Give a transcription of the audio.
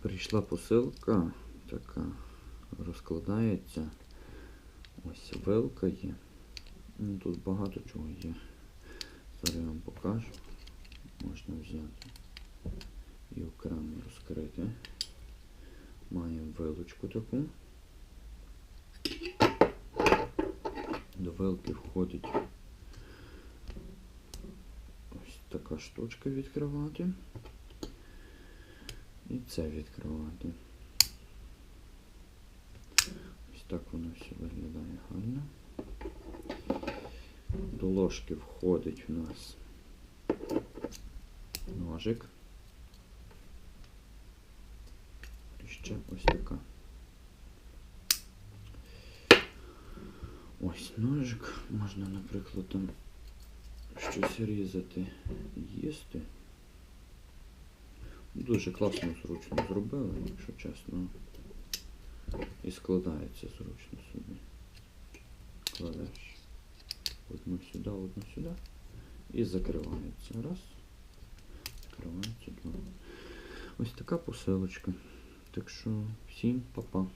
Прийшла посилка, така розкладається. Ось вилка є. Ну, тут багато чого є. Зараз я вам покажу. Можна взяти і окремо розкрити. Маємо вилочку таку. До вилки входить ось така штучка відкривати. І це відкривати. Ось так воно все виглядає гарно. До ложки входить у нас ножик. І ще ось така. Ось ножик. Можна, наприклад, там щось різати, їсти. Дуже класно зручно зробили, якщо чесно. І складається зручно собі. Кладеш одну сюди, одну сюди. І закривається. Раз. Закривається два. Ось така посилочка. Так що всім па-па.